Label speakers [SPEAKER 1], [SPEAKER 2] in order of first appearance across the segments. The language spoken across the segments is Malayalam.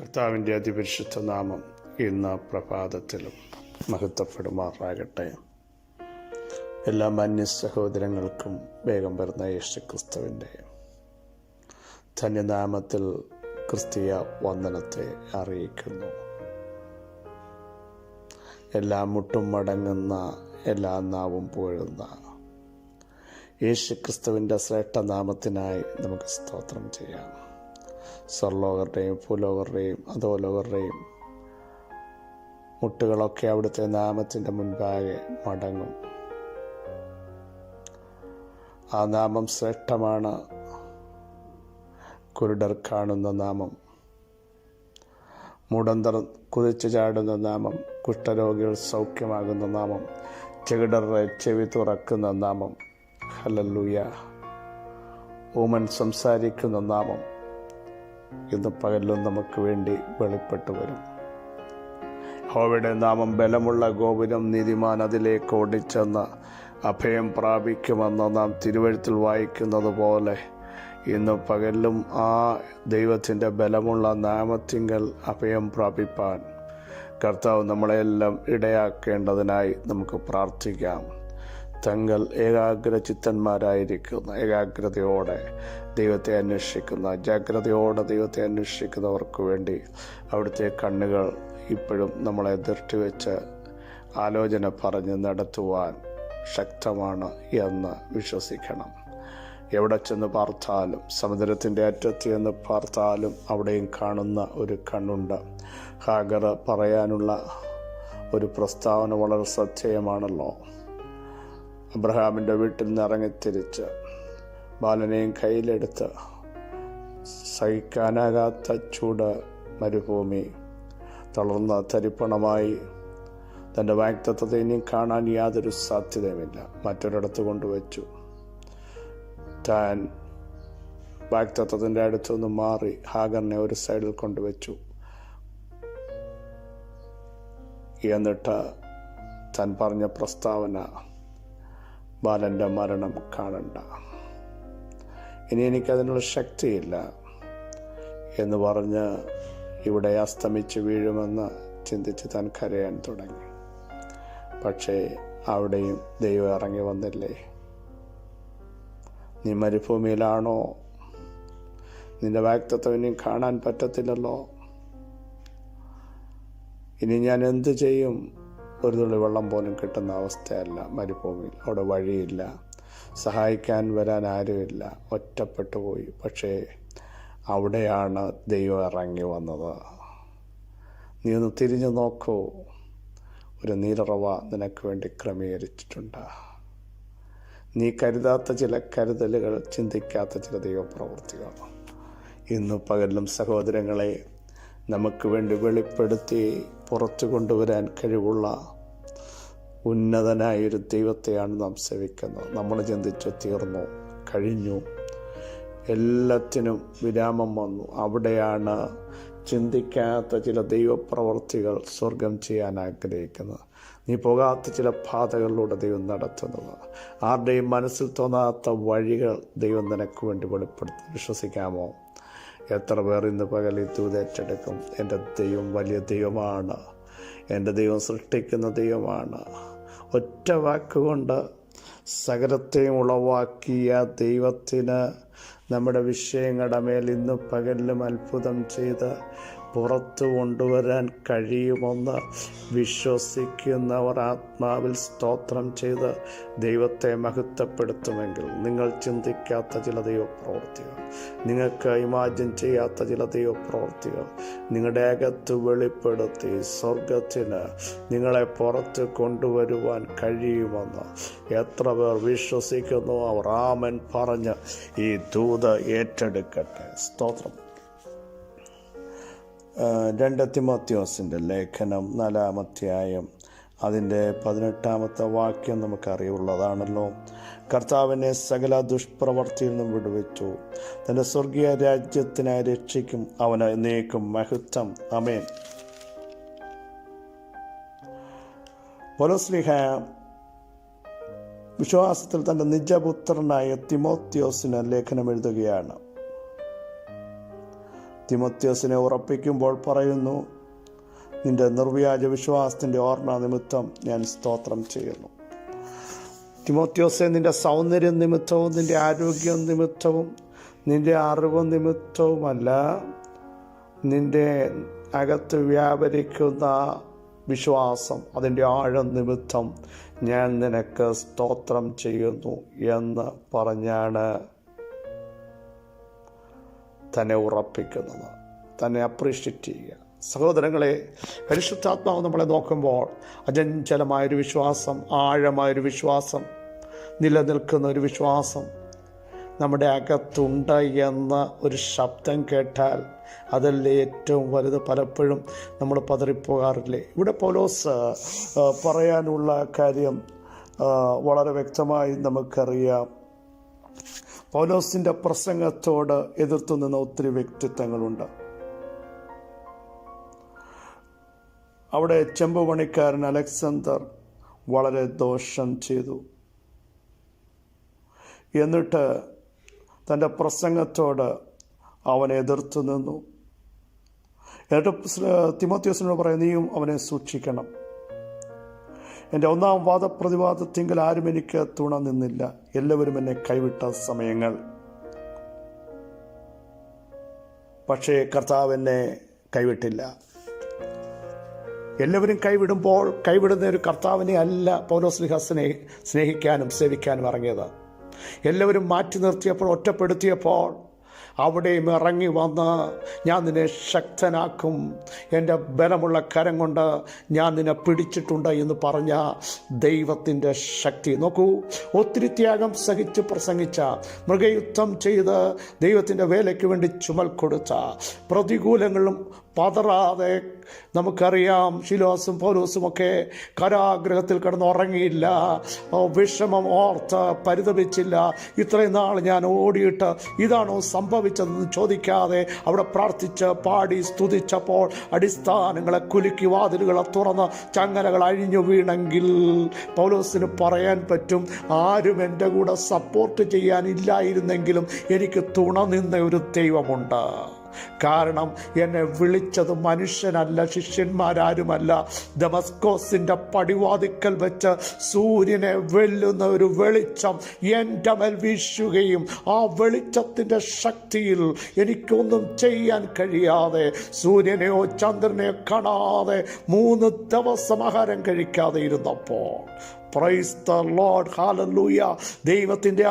[SPEAKER 1] കർത്താവിന്റെ അതിപരിശുദ്ധ നാമം ഇന്ന് പ്രഭാതത്തിലും മഹത്വപ്പെടുമാറാകട്ടെ. എല്ലാ മാന്യ സഹോദരങ്ങൾക്കും വേഗം വരുന്ന യേശു ക്രിസ്തുവിന്റെ ധന്യനാമത്തിൽ ക്രിസ്തീയ വന്ദനത്തെ അറിയിക്കുന്നു. എല്ലാ മുട്ടും മടങ്ങുന്ന എല്ലാ നാവും പുഴുന്ന യേശു ക്രിസ്തുവിന്റെ ശ്രേഷ്ഠനാമത്തിനായി നമുക്ക് സ്തോത്രം ചെയ്യാം. സ്വർലോകരുടെയും ഭൂലോകരുടെയും അധോലോകരുടെയും മുട്ടുകളൊക്കെ അവിടുത്തെ നാമത്തിന്റെ മുൻപാകെ മടങ്ങും. ആ നാമം ശ്രേഷ്ഠമാണ്. കുരുടർ കാണുന്ന നാമം മുടന്തർ കുതിച്ചു ചാടുന്ന നാമം കുഷ്ഠരോഗികൾ സൗഖ്യമാകുന്ന നാമം ചെകിടറെ ചെവി തുറക്കുന്ന നാമം ഹലല്ലൂയ. ഊമൻ സംസാരിക്കുന്ന നാമം ഇന്ന് പകലും നമുക്ക് വേണ്ടി വെളിപ്പെട്ടു വരും. ഹോവയുടെ നാമം ബലമുള്ള ഗോപുരം നീതിമാൻ അതിലേക്ക് ഓടിച്ചെന്ന് അഭയം പ്രാപിക്കുമെന്ന് നാം തിരുവഴുത്തിൽ വായിക്കുന്നത് പോലെ ഇന്ന് പകലും ആ ദൈവത്തിന്റെ ബലമുള്ള നാമത്തിങ്കൽ അഭയം പ്രാപിപ്പാൻ കർത്താവ് നമ്മളെല്ലാം ഇടയാക്കേണ്ടതിനായി നമുക്ക് പ്രാർത്ഥിക്കാം. തങ്ങൾ ഏകാഗ്ര ചിത്തന്മാരായിരിക്കുന്ന ഏകാഗ്രതയോടെ ദൈവത്തെ അന്വേഷിക്കുന്ന ജാഗ്രതയോടെ ദൈവത്തെ അന്വേഷിക്കുന്നവർക്ക് വേണ്ടി അവിടുത്തെ കണ്ണുകൾ ഇപ്പോഴും നമ്മളെ ദൃഷ്ടിവെച്ച് ആലോചന പറഞ്ഞ് നടത്തുവാൻ ശക്തമാണ് എന്ന് വിശ്വസിക്കണം. എവിടെ ചെന്ന് പാർത്താലും സമുദ്രത്തിന്റെ അറ്റത്ത് ചെന്ന് പാർത്താലും അവിടെയും കാണുന്ന ഒരു കണ്ണുണ്ട്. ഹാഗർ പറയാനുള്ള ഒരു പ്രസ്താവന വളരെ ശ്രദ്ധേയമാണല്ലോ. അബ്രഹാമിന്റെ വീട്ടിൽ നിന്ന് ഇറങ്ങിത്തിരിച്ച് ബാലനെയും കയ്യിലെടുത്ത് സഹിക്കാനാകാത്ത ചൂട് മരുഭൂമി തളർന്ന തരിപ്പണമായി. തന്റെ വാക്തത്വത്തെ ഇനിയും കാണാൻ യാതൊരു സാധ്യതയുമില്ല. മറ്റൊരിടത്ത് കൊണ്ടുവച്ചു. താൻ വാക്തത്വത്തിന്റെ അടുത്തുനിന്ന് മാറി ഹാഗറിനെ ഒരു സൈഡിൽ കൊണ്ടുവച്ചു. എന്നിട്ട് താൻ പറഞ്ഞ പ്രസ്താവന ബാലന്റെ മരണം കാണണ്ട. ഇനി എനിക്കതിനുള്ള ശക്തിയില്ല എന്ന് പറഞ്ഞ് ഇവിടെ അസ്തമിച്ച് വീഴുമെന്ന് ചിന്തിച്ച് താൻ കരയാൻ തുടങ്ങി. പക്ഷേ അവിടെയും ദൈവം ഇറങ്ങി വന്നില്ലേ? നീ മരുഭൂമിയിലാണോ? നിന്റെ വാക്തത്വം ഇനി കാണാൻ പറ്റത്തില്ലല്ലോ. ഇനി ഞാൻ എന്ത് ചെയ്യും? ഒരു തുള്ളി വെള്ളം പോലും കിട്ടുന്ന അവസ്ഥയല്ല മരുഭൂമിയിൽ. അവിടെ വഴിയില്ല. സഹായിക്കാൻ വരാൻ ആരുമില്ല. ഒറ്റപ്പെട്ടു പോയി. പക്ഷേ അവിടെയാണ് ദൈവം ഇറങ്ങി വന്നത്. നീ ഒന്ന് തിരിഞ്ഞു നോക്കൂ. ഒരു നീലറവ നിനക്ക് വേണ്ടി ക്രമീകരിച്ചിട്ടുണ്ട്. നീ കരുതാത്ത ചില കരുതലുകൾ ചിന്തിക്കാത്ത ചില ദൈവപ്രവൃത്തികൾ. ഇന്ന് പകലും സഹോദരങ്ങളെ നമുക്ക് വേണ്ടി വെളിപ്പെടുത്തി പുറത്തു കൊണ്ടുവരാൻ കഴിവുള്ള ഉന്നതനായൊരു ദൈവത്തെയാണ് നാം സേവിക്കുന്നത്. നമ്മൾ ചിന്തിച്ചു തീർന്നു കഴിഞ്ഞു. എല്ലാത്തിനും വിരാമം വന്നു. അവിടെയാണ് ചിന്തിക്കാത്ത ചില ദൈവപ്രവർത്തികൾ സ്വർഗം ചെയ്യാൻ ആഗ്രഹിക്കുന്നത്. നീ പോകാത്ത ചില പാതകളിലൂടെ ദൈവം നടത്തുന്നത്. ആരുടെയും മനസ്സിൽ തോന്നാത്ത വഴികൾ ദൈവം നിനക്ക് വേണ്ടി വെളിപ്പെടുത്തി വിശ്വസിക്കാമോ? എത്ര പേർ ഇന്ന് പകൽ തൂതേറ്റെടുക്കും എന്റെ ദൈവം വലിയ ദൈവമാണ്. എന്റെ ദൈവം സൃഷ്ടിക്കുന്ന ദൈവമാണ്. ഒറ്റ വാക്കുകൊണ്ട് സകലത്തെയും ഉളവാക്കിയ ദൈവത്തിന് നമ്മുടെ വിഷയങ്ങളുടെ മേൽ ഇന്ന് പകലിലും അത്ഭുതം ചെയ്ത് പുറത്തു കൊണ്ടുവരാൻ കഴിയുമെന്ന് വിശ്വസിക്കുന്നവർ ആത്മാവിൽ സ്തോത്രം ചെയ്ത് ദൈവത്തെ മഹത്വപ്പെടുത്തുമെങ്കിൽ നിങ്ങൾ ചിന്തിക്കാത്ത ചില ദൈവപ്രവൃത്തികൾ നിങ്ങൾക്ക് ഇമാജിൻ ചെയ്യാത്ത ചില ദൈവപ്രവൃത്തികൾ നിങ്ങളുടെ അകത്ത് വെളിപ്പെടുത്തി സ്വർഗത്തിന് നിങ്ങളെ പുറത്ത് കൊണ്ടുവരുവാൻ കഴിയുമെന്ന് എത്ര പേർ വിശ്വസിക്കുന്നു. അവർ ആമൻ പറഞ്ഞ് ഈ ദൂത ഏറ്റെടുക്കട്ടെ. സ്തോത്രം. രണ്ട് തിമോത്യോസിന്റെ ലേഖനം നാലാമധ്യായം അതിന്റെ പതിനെട്ടാമത്തെ വാക്യം നമുക്കറിവുള്ളതാണല്ലോ. കർത്താവിനെ സകല ദുഷ്പ്രവർത്തിയിൽ നിന്നും വിടുവിച്ചു. തന്റെ സ്വർഗീയ രാജ്യത്തിനായി രക്ഷിക്കും. അവന് എന്നേക്കും മഹത്വം. അമേൻ പൊലസ്ലിഹ വിശ്വാസത്തിൽ തന്റെ നിജപുത്രനായ തിമോത്യോസിന് ലേഖനം എഴുതുകയാണ്. തിമത്യോസിനെ ഉറപ്പിക്കുമ്പോൾ പറയുന്നു നിന്റെ നിർവ്യാജ വിശ്വാസത്തിന്റെ ഓർമ്മ നിമിത്തം ഞാൻ സ്തോത്രം ചെയ്യുന്നു. തിമോത്യോസെ നിന്റെ സൗന്ദര്യം നിമിത്തവും നിന്റെ ആരോഗ്യം നിമിത്തവും നിന്റെ അറിവ് നിമിത്തവുമല്ല നിന്റെ അകത്ത് വ്യാപരിക്കുന്ന വിശ്വാസം അതിന്റെ ആഴം നിമിത്തം ഞാൻ നിനക്ക് സ്തോത്രം ചെയ്യുന്നു എന്ന് പറഞ്ഞാണ് തന്നെ ഉറപ്പിക്കുന്നത് തന്നെ അപ്രീഷിയേറ്റ് ചെയ്യുക. സഹോദരങ്ങളെ പരിശുദ്ധാത്മാവ് നമ്മളെ നോക്കുമ്പോൾ അചഞ്ചലമായൊരു വിശ്വാസം ആഴമായൊരു വിശ്വാസം നിലനിൽക്കുന്ന ഒരു വിശ്വാസം നമ്മുടെ അകത്തുണ്ട് എന്ന ഒരു ശബ്ദം കേട്ടാൽ അതല്ലേ ഏറ്റവും വലുത് പലപ്പോഴും നമ്മൾ പതറിപ്പോകാറില്ലേ? ഇവിടെ പോലോസ് പറയാനുള്ള കാര്യം വളരെ വ്യക്തമായി നമുക്കറിയാം. പൗലോസിന്റെ പ്രസംഗത്തോട് എതിർത്തു നിന്ന ഒത്തിരി വ്യക്തിത്വങ്ങളുണ്ട്. അവിടെ ചെമ്പ് പണിക്കാരൻ അലക്സാണ്ടർ വളരെ ദോഷം ചെയ്തു. എന്നിട്ട് തന്റെ പ്രസംഗത്തോട് അവനെ എതിർത്തു നിന്നു. എന്നിട്ട് തിമോത്യോസിനോട് നീയും അവനെ സൂക്ഷിക്കണം. എന്റെ ഒന്നാം വാദപ്രതിവാദത്തിങ്കിൽ ആരും എനിക്ക് തുണ നിന്നില്ല. എല്ലാവരും എന്നെ കൈവിട്ട സമയങ്ങൾ. പക്ഷേ കർത്താവ് എന്നെ കൈവിട്ടില്ല. എല്ലാവരും കൈവിടുമ്പോൾ കൈവിടുന്ന ഒരു കർത്താവിനെ അല്ല പൗലോസ്ലിഹ സ്നേഹി സ്നേഹിക്കാനും സേവിക്കാനും ഇറങ്ങിയത്. എല്ലാവരും മാറ്റി നിർത്തിയപ്പോൾ ഒറ്റപ്പെടുത്തിയപ്പോൾ അവിടെയും ഇറങ്ങി വന്ന് ഞാൻ നിന്നെ ശക്തനാക്കും. എന്റെ ബലമുള്ള കരം കൊണ്ട് ഞാൻ നിന്നെ പിടിച്ചിട്ടുണ്ട് എന്ന് പറഞ്ഞ ദൈവത്തിന്റെ ശക്തി. നോക്കൂ ഒത്തിരി ത്യാഗം സഹിച്ച് പ്രസംഗിച്ച മൃഗയുദ്ധം ചെയ്ത് ദൈവത്തിന്റെ വേലയ്ക്ക് വേണ്ടി ചുമൽ കൊടുത്ത പ്രതികൂലങ്ങളും പതറാതെ നമുക്കറിയാം ശിലോസും പൗലോസും ഒക്കെ കരാഗ്രഹത്തിൽ കിടന്നുറങ്ങിയില്ല. വിഷമം ഓർത്ത് പരിതപിച്ചില്ല. ഇത്രയും നാൾ ഞാൻ ഓടിയിട്ട് ഇതാണോ സംഭവിച്ചതെന്ന് ചോദിക്കാതെ അവിടെ പ്രാർത്ഥിച്ച് പാടി സ്തുതിച്ചപ്പോൾ അടിസ്ഥാനങ്ങളെ കുലുക്കി വാതിലുകളെ തുറന്ന് ചങ്ങലകൾ അഴിഞ്ഞു വീണെങ്കിൽ പൗലോസിന് പറയാൻ പറ്റും ആരും എന്റെ കൂടെ സപ്പോർട്ട് ചെയ്യാനില്ലായിരുന്നെങ്കിലും എനിക്ക് തുണ നിന്ന ഒരു ദൈവമുണ്ട്. കാരണം എന്നെ വിളിച്ചത് മനുഷ്യനല്ല ശിഷ്യന്മാരാരുമല്ല. ദമസ്കോസിന്റെ പടിവാതിക്കൽ വെച്ച് സൂര്യനെ വെല്ലുന്ന ഒരു വെളിച്ചം എന്റെ മേൽ വീശുകയും ആ വെളിച്ചത്തിന്റെ ശക്തിയിൽ എനിക്കൊന്നും ചെയ്യാൻ കഴിയാതെ സൂര്യനെയോ ചന്ദ്രനെയോ കാണാതെ മൂന്ന് ദിവസം ആഹാരം കഴിക്കാതെ ഇരുന്നപ്പോൾ പ്രൈസ് ദ ലോഡ് ഹാലലൂയ ദൈവത്തിന്റെ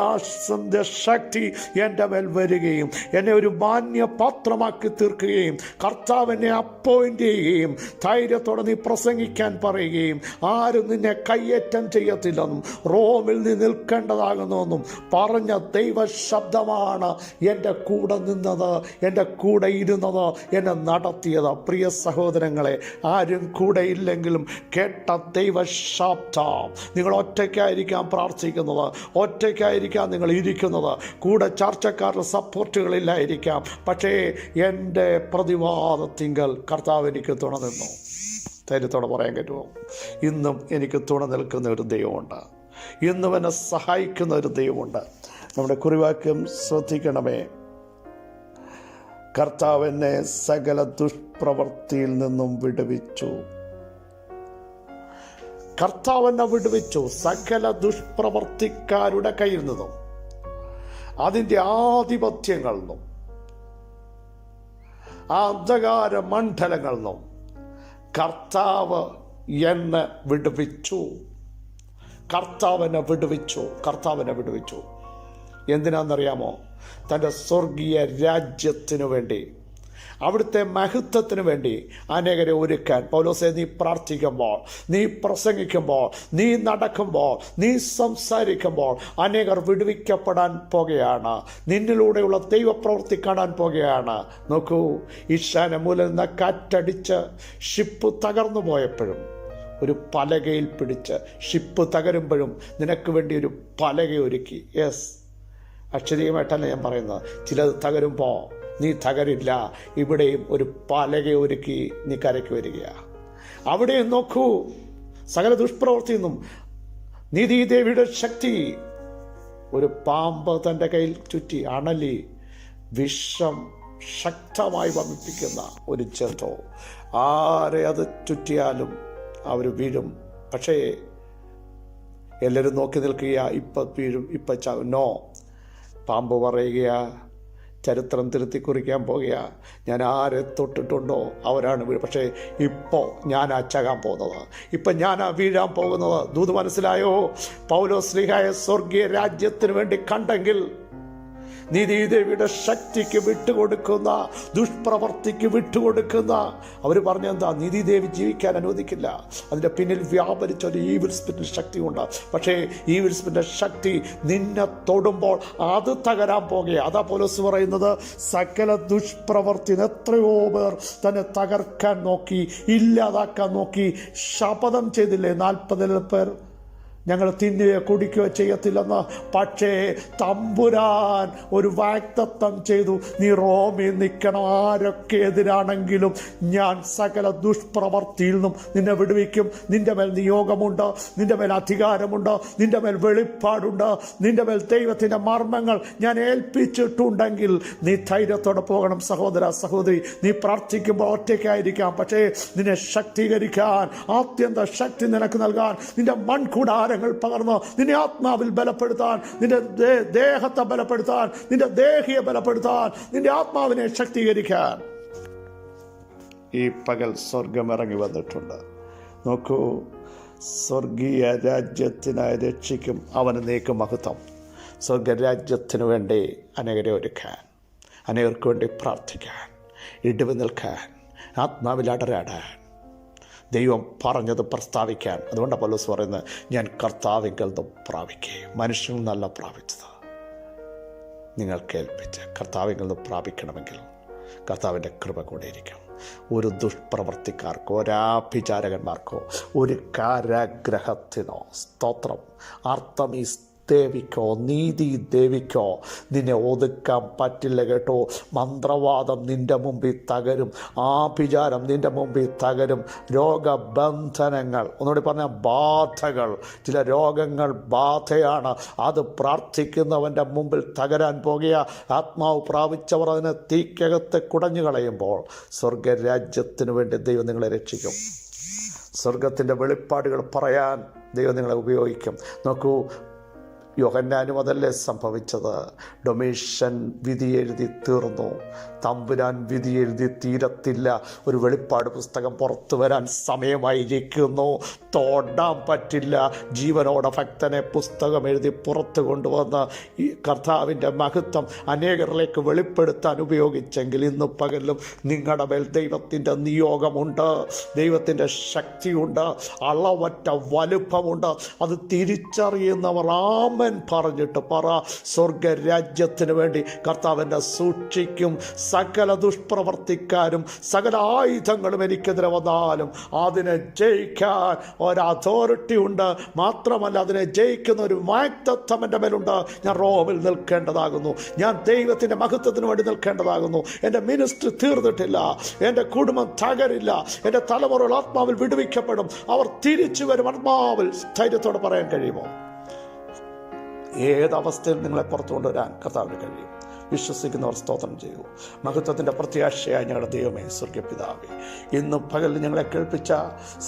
[SPEAKER 1] ശക്തി എന്റെ മേൽ വരികയും എന്നെ ഒരു മാന്യ പാത്രമാക്കി തീർക്കുകയും കർത്താവ് എന്നെ അപ്പോയിന്റ് ചെയ്യുകയും ധൈര്യത്തോടെ നീ പ്രസംഗിക്കാൻ പറയുകയും ആരും നിന്നെ കയ്യേറ്റം ചെയ്യത്തില്ലെന്നും റോമിൽ നീ നിൽക്കേണ്ടതാകുന്നുവെന്നും പറഞ്ഞ ദൈവ ശബ്ദമാണ് എന്റെ കൂടെ നിന്നത് എന്റെ കൂടെ ഇരുന്നത് എന്നെ നടത്തിയത്. പ്രിയ സഹോദരങ്ങളെ ആരും കൂടെ ഇല്ലെങ്കിലും കേട്ട ദൈവ ശബ്ദം നിങ്ങൾ ഒറ്റയ്ക്കായിരിക്കാം പ്രാർത്ഥിക്കുന്നത് ഒറ്റയ്ക്കായിരിക്കാം നിങ്ങൾ ഇരിക്കുന്നത്. കൂടെ ചർച്ചക്കാരുടെ സപ്പോർട്ടുകളില്ലായിരിക്കാം. പക്ഷേ എന്റെ പ്രതിവാദത്തിങ്കൽ കർത്താവ് എനിക്ക് തുണ നിന്നു. ധൈര്യത്തോടെ പറയാൻ പറ്റുമോ? ഇന്നും എനിക്ക് തുണ നിൽക്കുന്ന ഒരു ദൈവമുണ്ട്. ഇന്നും എന്നെ സഹായിക്കുന്ന ഒരു ദൈവമുണ്ട്. നമ്മുടെ കുറിവാക്യം ശ്രദ്ധിക്കണമേ. കർത്താവ് എന്നെ സകല ദുഷ്പ്രവൃത്തിയിൽ നിന്നും വിടുവിച്ചു. കർത്താവ് എന്നെ വിടുവിച്ചു. സകല ദുഷ്പ്രവർത്തിക്കാരുടെ കയ്യിൽ നിന്നും. അതിന്റെ ആധിപത്യങ്ങളിൽ നിന്നും. ആ അന്ധകാര മണ്ഡലങ്ങളിൽ നിന്നും. കർത്താവ് എന്നെ വിടുവിച്ചു. കർത്താവിനെ വിടുവിച്ചു. കർത്താവിനെ വിടുവിച്ചു. എന്തിനാണെന്നറിയാമോ? തന്റെ സ്വർഗീയ രാജ്യത്തിനു വേണ്ടി അവിടുത്തെ മഹത്വത്തിന് വേണ്ടി അനേകരെ ഒരുക്കാൻ. പൗലോസെ നീ പ്രാർത്ഥിക്കുമ്പോൾ നീ പ്രസംഗിക്കുമ്പോൾ നീ നടക്കുമ്പോൾ നീ സംസാരിക്കുമ്പോൾ അനേകർ വിടുവിക്കപ്പെടാൻ പോകുകയാണ്. നിന്നിലൂടെയുള്ള ദൈവപ്രവൃത്തി കാണാൻ പോകുകയാണ്. നോക്കൂ ഈശാന മൂലം നിന്ന് കാറ്റടിച്ച് ഷിപ്പ് തകർന്നു പോയപ്പോഴും ഒരു പലകയിൽ പിടിച്ച് ഷിപ്പ് തകരുമ്പോഴും നിനക്ക് വേണ്ടി ഒരു പലക ഒരുക്കി. യെസ്. അക്ഷരീയമായിട്ടല്ല ഞാൻ പറയുന്നത്. ചിലത് തകരുമ്പോൾ നീ തകരില്ല. ഇവിടെയും ഒരു പലക ഒരുക്കി നീ കരയ്ക്ക് വരികയാണ് അവിടെയും നോക്കൂ സകല ദുഷ്പ്രവൃത്തിയിൽ നിന്നും നീതിദേവിയുടെ ശക്തി. ഒരു പാമ്പ് തന്റെ കയ്യിൽ ചുറ്റി അണലി വിഷം ശക്തമായി വമിപ്പിക്കുന്ന ഒരു ചെറുതോ ആരെ അത് ചുറ്റിയാലും അവർ വീഴും. പക്ഷേ എല്ലാവരും നോക്കി നിൽക്കുക ഇപ്പം വീഴും ഇപ്പം നോ. പാമ്പ് പറയുക ചരിത്രം തിരുത്തി കുറിക്കാൻ പോകുക. ഞാൻ ആരെ തൊട്ടിട്ടുണ്ടോ അവരാണ് പക്ഷേ ഇപ്പോൾ ഞാൻ അച്ചകാൻ പോകുന്നത്. ഇപ്പം ഞാൻ ആ വീഴാൻ പോകുന്നത്. ദൂത് മനസ്സിലായോ? പൗലോ ശ്രീഹായ സ്വർഗീയ രാജ്യത്തിന് വേണ്ടി കണ്ടെങ്കിൽ നീതിദേവിയുടെ ശക്തിക്ക് വിട്ടുകൊടുക്കുന്ന ദുഷ്പ്രവർത്തിക്ക് വിട്ടുകൊടുക്കുന്ന. അവർ പറഞ്ഞെന്താ നീതിദേവി ജീവിക്കാൻ അനുവദിക്കില്ല. അതിന്റെ പിന്നിൽ വ്യാപരിച്ച ഒരു ഈവിൽ സ്പിരിറ്റ് ശക്തിയുണ്ട്. പക്ഷേ ഈവിൽ സ്പിരിറ്റ് ശക്തി നിന്നെ തൊടുമ്പോൾ അത് തകരാൻ പോകുക അതാ പോലീസ് പറയുന്നത് സകല ദുഷ്പ്രവർത്തി എത്രയോ പേർ തന്നെ തകർക്കാൻ നോക്കി ഇല്ലാതാക്കാൻ നോക്കി ശപഥം ചെയ്തില്ലേ നാൽപ്പതിൽ പേർ? ഞങ്ങൾ തിന്നുകയോ കുടിക്കുകയോ ചെയ്യത്തില്ലെന്ന്. പക്ഷേ തമ്പുരാൻ ഒരു വാക്തത്വം ചെയ്തു. നീ റോമിൽ നിൽക്കണം. ആരൊക്കെ എതിരാണെങ്കിലും ഞാൻ സകല ദുഷ്പ്രവർത്തിയിൽ നിന്നും നിന്നെ വിടുവിക്കും. നിന്റെ മേൽ നിയോഗമുണ്ട്. നിന്റെ മേൽ അധികാരമുണ്ട്. നിന്റെ മേൽ വെളിപ്പാടുണ്ട്. നിന്റെ മേൽ ദൈവത്തിന്റെ മർമ്മങ്ങൾ ഞാൻ ഏൽപ്പിച്ചിട്ടുണ്ടെങ്കിൽ നീ ധൈര്യത്തോടെ പോകണം സഹോദര സഹോദരി. നീ പ്രാർത്ഥിക്കുമ്പോൾ ഒറ്റയ്ക്കായിരിക്കാം. പക്ഷേ നിന്നെ ശക്തീകരിക്കാൻ ആത്യന്ത ശക്തി നിനക്ക് നൽകാൻ നിന്റെ മൺകൂടാരങ്ങൾ പകർന്ന് നിന്നെ ആത്മാവിൽ ബലപ്പെടുത്താൻ നിന്റെ ദേഹത്തെ ബലപ്പെടുത്താൻ നിന്റെ ദേഹിയെ ബലപ്പെടുത്താൻ നിന്റെ ആത്മാവിനെ ശക്തീകരിക്കാൻ. ഈ പകൽ സ്വർഗം ഇറങ്ങി വന്നിട്ടുണ്ട്. നോക്കൂ സ്വർഗീയ രാജ്യത്തിനായി രക്ഷിക്കും അവന് നീക്കും മഹത്വം. സ്വർഗരാജ്യത്തിനു വേണ്ടി അനേകരെ ഒരുക്കാൻ അനേകർക്ക് വേണ്ടി പ്രാർത്ഥിക്കാൻ ഇടിവ് നിൽക്കാൻ ആത്മാവിൽ അടരാടാൻ ദൈവം പറഞ്ഞത് പ്രസ്താവിക്കാൻ. അതുകൊണ്ട് പൗലോസ് പറയുന്നത് ഞാൻ കർത്താവിങ്കൽ നിന്ന് പ്രാപിക്കേ മനുഷ്യൻ നല്ല പ്രാപിച്ചത്. നിങ്ങൾ കേൾപ്പിച്ച് കർത്താവിൽ നിന്ന് പ്രാപിക്കണമെങ്കിൽ കർത്താവിന്റെ കൃപ കൂടെ ഇരിക്കും. ഒരു ദുഷ്പ്രവർത്തിക്കാർക്കോ ഒരാഭിചാരകന്മാർക്കോ ഒരു കാരാഗ്രഹത്തിനോ സ്തോത്രം. അർത്ഥം ഈ ദേവിക്കോ നീതി ദേവിക്കോ നിന്നെ ഒതുക്കാൻ പറ്റില്ല കേട്ടോ. മന്ത്രവാദം നിന്റെ മുമ്പിൽ തകരും. ആഭിചാരം നിന്റെ മുമ്പിൽ തകരും. രോഗബന്ധനങ്ങൾ. ഒന്നുകൂടി പറഞ്ഞാൽ ബാധകൾ. ചില രോഗങ്ങൾ ബാധയാണ്. അത് പ്രാർത്ഥിക്കുന്നവന്റെ മുമ്പിൽ തകരാൻ പോകുക. ആത്മാവ് പ്രാപിച്ചവർ അതിനെ തീക്കകത്ത് കുടഞ്ഞു കളയുമ്പോൾ സ്വർഗരാജ്യത്തിന് വേണ്ടി ദൈവം നിങ്ങളെ രക്ഷിക്കും. സ്വർഗത്തിന്റെ വെളിപ്പാടുകൾ പറയാൻ ദൈവം നിങ്ങളെ ഉപയോഗിക്കും. നോക്കൂ യോഹന്നാനും അതല്ലേ സംഭവിച്ചത്? ഡൊമേഷൻ വിധി എഴുതി തീർന്നു. തമ്പുരാൻ വിധി എഴുതി തീരത്തില്ല. ഒരു വെളിപ്പാട് പുസ്തകം പുറത്തു വരാൻ സമയമായിരിക്കുന്നു. തോടാൻ പറ്റില്ല. ജീവനോടെ ഭക്തനെ പുസ്തകം എഴുതി പുറത്തു കൊണ്ടുവന്ന് ഈ കർത്താവിന്റെ മഹത്വം അനേകരിലേക്ക് വെളിപ്പെടുത്താൻ ഉപയോഗിച്ചെങ്കിൽ ഇന്ന് പകലും നിങ്ങളുടെ മേൽ ദൈവത്തിന്റെ നിയോഗമുണ്ട്. ദൈവത്തിന്റെ ശക്തിയുണ്ട്. അളവറ്റ വലുപ്പമുണ്ട്. അത് തിരിച്ചറിയുന്നവർ പറഞ്ഞിട്ട് പറ സ്വർഗരാജ്യത്തിന് വേണ്ടി കർത്താവിന്റെ സൂക്ഷിക്കും. സകല ദുഷ്പ്രവർത്തിക്കാരും സകല ആയുധങ്ങളും എനിക്കെതിരെ വന്നാലും അതിനെ ജയിക്കാൻ ഒരു അതോറിറ്റി ഉണ്ട്. മാത്രമല്ല അതിനെ ജയിക്കുന്ന ഒരു വാക്തത്വം എന്റെ മേലുണ്ട്. ഞാൻ റോമിൽ നിൽക്കേണ്ടതാകുന്നു. ഞാൻ ദൈവത്തിന്റെ മഹത്വത്തിന് വേണ്ടി നിൽക്കേണ്ടതാകുന്നു. എന്റെ മിനിസ്റ്റർ തീർന്നിട്ടില്ല. എന്റെ കുടുംബം തകരില്ല. എന്റെ തലമുറകൾ ആത്മാവിൽ വിടുവിക്കപ്പെടും. അവർ തിരിച്ചു വരും. ആത്മാവിൽ ധൈര്യത്തോടെ പറയാൻ കഴിയുമോ? ഏതവസ്ഥയിൽ നിങ്ങളെ പുറത്തു കൊണ്ടുവരാൻ കർത്താവിന് കഴിയും. വിശ്വസിക്കുന്നവർ സ്തോത്രം ചെയ്യൂ. മഹത്വത്തിന്റെ പ്രത്യാശയായി ഞങ്ങളുടെ ദൈവമേ സ്വർഗപിതാവേ ഇന്ന് പകൽ ഞങ്ങളെ കേൾപ്പിച്ച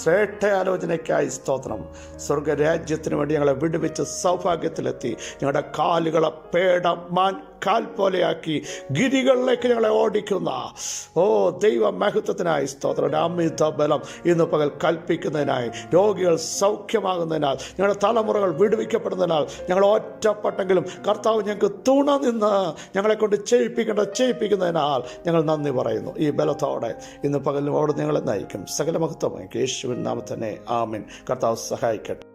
[SPEAKER 1] ശ്രേഷ്ഠ ആലോചനയ്ക്കായി സ്തോത്രം. സ്വർഗരാജ്യത്തിന് വേണ്ടി ഞങ്ങളെ വിടുവിച്ച് സൗഭാഗ്യത്തിലെത്തി. ഞങ്ങളുടെ കാലുകളെ പേടമാൻ കാൽ പോലെയാക്കി ഗിരികളിലേക്ക് ഞങ്ങളെ ഓടിക്കുന്ന. ഓ ദൈവ മഹത്വത്തിനായി സ്തോത്രം. അമിത ബലം ഇന്ന് പകൽ കൽപ്പിക്കുന്നതിനായി രോഗികൾ സൗഖ്യമാകുന്നതിനാൽ ഞങ്ങളുടെ തലമുറകൾ വിടുവിക്കപ്പെടുന്നതിനാൽ ഞങ്ങൾ ഒറ്റപ്പെട്ടെങ്കിലും കർത്താവ് ഞങ്ങൾക്ക് തുണ നിന്ന് ഞങ്ങളെ കൊണ്ട് ചെയ്യിപ്പിക്കേണ്ട ചെയ്യിപ്പിക്കുന്നതിനാൽ ഞങ്ങൾ നന്ദി പറയുന്നു. ഈ ബലത്തോടെ ഇന്ന് പകലും അവിടെ ഞങ്ങളെ നയിക്കും. സകല മഹത്വമായി യേശുവിൻ നാമത്തന്നെ. ആമിൻ. കർത്താവ് സഹായിക്കട്ടെ.